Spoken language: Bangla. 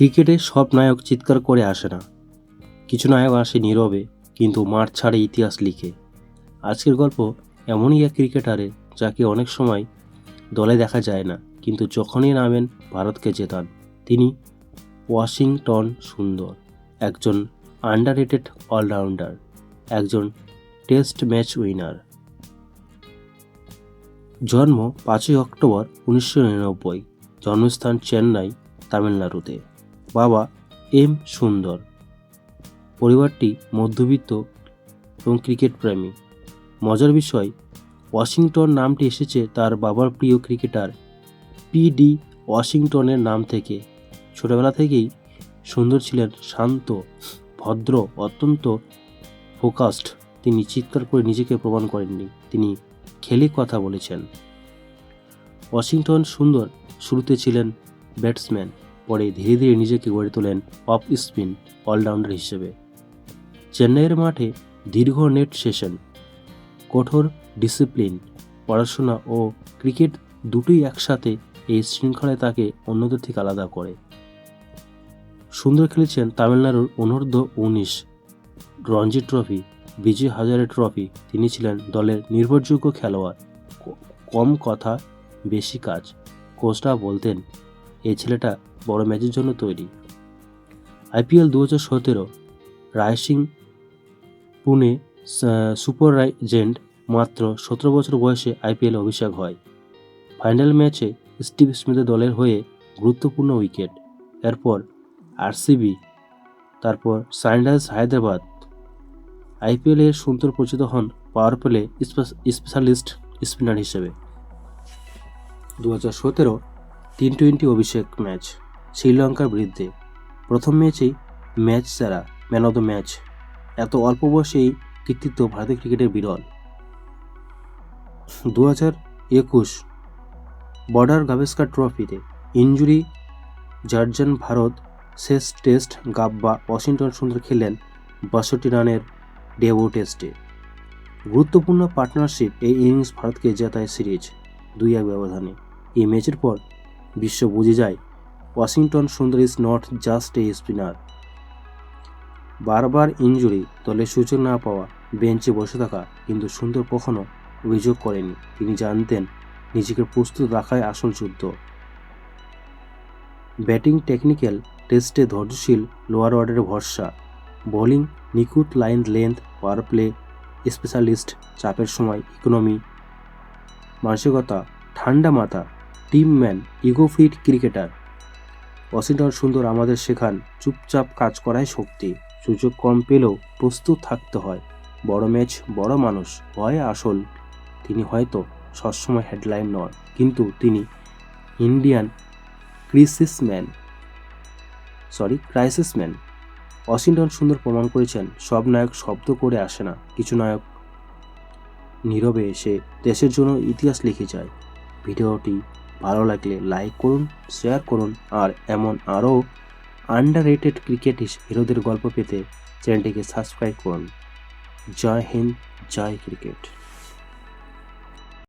ক্রিকেটে সব নায়ক চিৎকার করে আসে না। কিছু নায়ক আসে নীরবে, কিন্তু মাঠ ছাড়ে ইতিহাস লিখে। আজকের গল্প এমনই এক ক্রিকেটারে যাকে অনেক সময় দলে দেখা যায় না, কিন্তু যখনই নামেন ভারতকে জেতান। তিনি ওয়াশিংটন সুন্দর, একজন আন্ডাররেটেড অলরাউন্ডার, একজন টেস্ট ম্যাচ উইনার। জন্ম পাঁচই অক্টোবর উনিশশো নিরানব্বই, জন্মস্থান চেন্নাই, তামিলনাড়ুতে। বাবা এম সুন্দর। পরিবারটি মধ্যবিত্ত এবং ক্রিকেট প্রেমী। মজার বিষয়, ওয়াশিংটন নামটি এসেছে তার বাবার প্রিয় ক্রিকেটার পি ডি ওয়াশিংটনের নাম থেকে। ছোটবেলা থেকেই সুন্দর ছিলেন, শান্ত, ভদ্র, অত্যন্ত ফোকাসড তিনি চিৎকার করে নিজেকে প্রমাণ করেননি। তিনি খেলে কথা বলেছেন। ওয়াশিংটন সুন্দর শুরুতে ছিলেন ব্যাটসম্যান। পরে ধীরে ধীরে নিজেকে গড়ে তোলেন অফ স্পিন অলরাউন্ডার হিসেবে। চেন্নাইয়ের মাঠে দীর্ঘ নেট সেশন, কঠোর ডিসিপ্লিন, পড়াশোনা ও ক্রিকেট দুটোই একসাথে এই শৃঙ্খলায় তাকে অন্যদের থেকে আলাদা করে। সুন্দর খেলেছেন তামিলনাড়ুর অনূর্ধ্ব উনিশ রঞ্জি ট্রফি, বিজয় হাজারে ট্রফি, তিনি ছিলেন দলের নির্ভরযোগ্য খেলোয়াড়। কম কথা, বেশি কাজ, কোচরা বলতেন এই ছেলেটা বড় ম্যাচের জন্য তৈরি। আইপিএল দু হাজার সতেরো রায়সিং পুনে সুপার রাইজেন্ট মাত্র সতেরো বছর বয়সে আইপিএল অভিষেক হয়। ফাইনাল ম্যাচে স্টিভ স্মিথের দলের হয়ে গুরুত্বপূর্ণ উইকেট। এরপর আরসিবি, তারপর সানরাইজার্স হায়দ্রাবাদ। আইপিএলে সুন্দর পরিচিত হন পাওয়ার প্লে স্পেশালিস্ট স্পিনার হিসেবে। দু হাজার সতেরো টি টোয়েন্টি অভিষেক ম্যাচ শ্রীলঙ্কার বিরুদ্ধে। প্রথম ম্যাচেই ম্যাচ সেরা ম্যান অফ দ্য ম্যাচ এত অল্প বয়সেই কৃতিত্ব ভারতীয় ক্রিকেটের বিরল। দু হাজার একুশ বর্ডার গাভেস্কার ট্রফিতে ইঞ্জুরি জার্জন ভারত শেষ টেস্ট গাব্বা ওয়াশিংটন সুন্দর খেলেন বাষট্টি রানের ডেবু টেস্টে। গুরুত্বপূর্ণ পার্টনারশিপ এই ইনিংস ভারতকে জেতায় সিরিজ দুই এক ব্যবধানে। এই ম্যাচের পর বিশ্ব বুঝে যায়, Washington Sundar is not just a spinner. বারবার ইঞ্জুরি দলে সুযোগ না পাওয়া, বেঞ্চে বসে থাকা কিন্তু সুন্দর কখনো অভিযোগ করেনি। তিনি জানতেন, নিজেকে প্রস্তুত রাখায় আসল যুদ্ধ। ব্যাটিং টেকনিক্যাল টেস্টে ধৈর্যশীল, লোয়ার অর্ডারের ভরসা। বোলিং, নিখুঁত line length, power play, specialist, চাপের সময়, ইকোনমি, মানসিকতা, ঠান্ডা মাথা team man, ego fit cricketer. Washington Sundar আমাদের শেখান, চুপচাপ কাজ করায় শক্তি। সুযোগ কম পেলেও প্রস্তুত থাকতে হয়। বড় ম্যাচ, বড় মানুষ, হয় আসল। তিনি হয়তো সবসময় হেডলাইন নন, কিন্তু তিনি Indian crisis man. Sorry, crisis man. Washington Sundar প্রমাণ করেছেন, সব নায়ক শব্দ করে আসে না। কিছু নায়ক নীরবে এসে দেশের জন্য ইতিহাস লিখে যায়। ভিডিওটি ভালো লাগলে লাইক করুন শেয়ার করুন, আর এমন আরও আন্ডার রেটেড ক্রিকেট হিরোদের গল্প পেতে চ্যানেলটিকে সাবস্ক্রাইব করুন। জয় হিন্দ, জয় ক্রিকেট